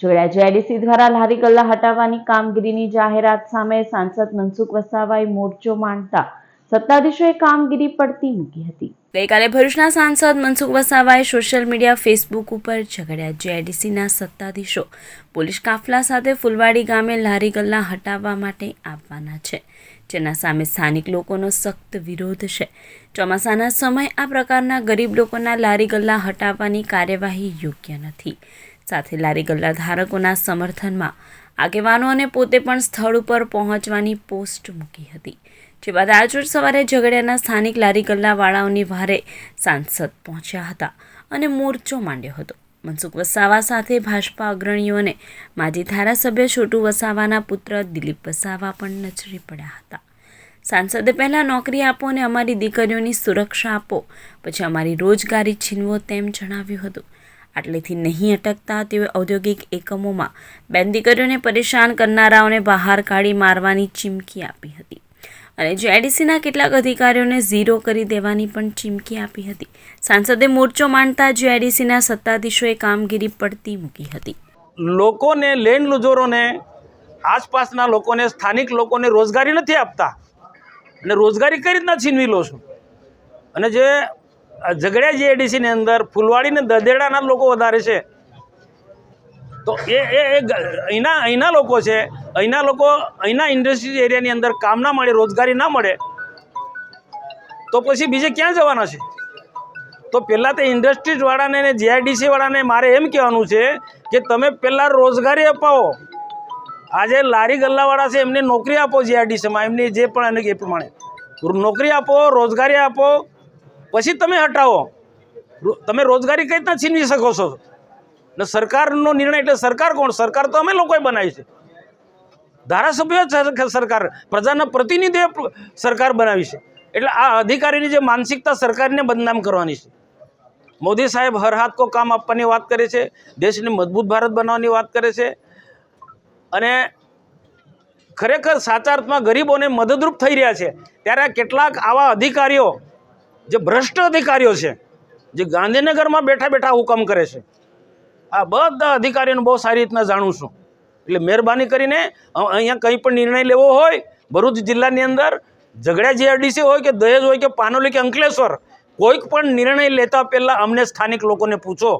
જોડા જેડીસી દ્વારા લારી ગલ્લા હટાવવાની કામગીરીની જાહેરાત સામે સાંસદ મનસુખ વસાવાએ મોરચો માંડતા સત્તાધીશોએ કામગીરી પડતી મૂકી હતી. ગઈકાલે ભરૂચના સાંસદ મનસુખ વસાવાએ સોશિયલ મીડિયા ફેસબુક ઉપર ઝઘડ્યા જેડીસીના સત્તાધીશો પોલીસ કાફલા સાથે ફુલવાડી ગામે લારી ગલ્લા હટાવવા માટે આવવાના છે. જેના સામે સ્થાનિક લોકોનો સખ્ત વિરોધ છે. ચોમાસાના સમય આ પ્રકારના ગરીબ લોકોના લારી ગલ્લા હટાવવાની કાર્યવાહી યોગ્ય નથી. સાથે લારી ગલ્લા ધારકોના સમર્થનમાં આગેવાનો અને પોતે પણ સ્થળ ઉપર પહોંચવાની પોસ્ટ મૂકી હતી. જે બાદ આજરોજ સવારે ઝઘડિયાના સ્થાનિક લારી ગલ્લાવાળાઓની વારે સાંસદ પહોંચ્યા હતા અને મોરચો માંડ્યો હતો. મનસુખ વસાવા સાથે ભાજપા અગ્રણીઓ અને માજી ધારાસભ્ય છોટુ વસાવાના પુત્ર દિલીપ વસાવા પણ નજરે પડ્યા હતા. સાંસદે પહેલાં નોકરી આપો અને અમારી દીકરીઓની સુરક્ષા આપો, પછી અમારી રોજગારી છીનવો તેમ જણાવ્યું હતું. આટલેથી નહીં અટકતા તેઓ ઔદ્યોગિક એકમોમાં બેન દીકરીઓને પરેશાન કરનારાઓને બહાર કાઢી મારવાની ચીમકી આપી હતી. અને જેડીસીના કેટલાક અધિકારીઓને ઝીરો કરી દેવાની પણ ચીમકી આપી હતી. સાંસદે મોરચો માંડતા જેડીસીના સત્તાધીશોએ કામગીરી પડતી મૂકી હતી. લોકોને લેન્ડ લુઝરોને આસપાસના લોકોને, સ્થાનિક લોકોને રોજગારી નથી આપતા. અને રોજગારી કઈ રીતના છીનવી લો છો? અને જે ઝઘડિયા જીઆઈડીસીની અંદર ફૂલવાડી ને દદેડાના લોકો વધારે છે. તો એ એ અહીંના અહીંના લોકો છે, અહીંના લોકો, અહીંના ઇન્ડસ્ટ્રીઝ એરિયાની અંદર કામ ના મળે, રોજગારી ના મળે, તો પછી બીજે ક્યાં જવાના છે? તો પહેલાં તે ઇન્ડસ્ટ્રીઝવાળાને ને જીઆઈડીસીવાળાને મારે એમ કહેવાનું છે કે તમે પહેલાં રોજગારી અપાવો. આજે લારી ગલ્લાવાળા છે, એમને નોકરી આપો જીઆઈડીસીમાં એમની જે પણ એને એ પ્રમાણે. નોકરી આપો, રોજગારી આપો પછી તમે હટાવો. તમે રોજગારી કઈ રીતના છીનવી શકો છો? ને સરકારનો નિર્ણય એટલે સરકાર કોણ? સરકાર તો અમે લોકોએ બનાવી છે. ધારાસભ્યો સરકાર, પ્રજાના પ્રતિનિધિએ સરકાર બનાવી છે. એટલે આ અધિકારીની જે માનસિકતા સરકારને બદનામ કરવાની છે. મોદી સાહેબ હર હાથ કો કામ આપવાની વાત કરે છે. દેશને મજબૂત ભારત બનાવવાની વાત કરે છે. અને ખરેખર સાચા અર્થમાં ગરીબોને મદદરૂપ થઈ રહ્યા છે. ત્યારે કેટલાક આવા અધિકારીઓ જે ભ્રષ્ટ અધિકારીઓ છે, જે ગાંધીનગરમાં બેઠા બેઠા હુકમ કરે છે, આ બધા અધિકારીઓને બહુ સારી રીતના જાણું છું. એટલે મહેરબાની કરીને અહીંયા કંઈ પણ નિર્ણય લેવો હોય, ભરૂચ જિલ્લાની અંદર ઝઘડા જીઆરડીસી હોય કે દહેજ હોય કે પાનોલી કે અંકલેશ્વર, કોઈક પણ નિર્ણય લેતા પહેલાં અમને સ્થાનિક લોકોને પૂછો.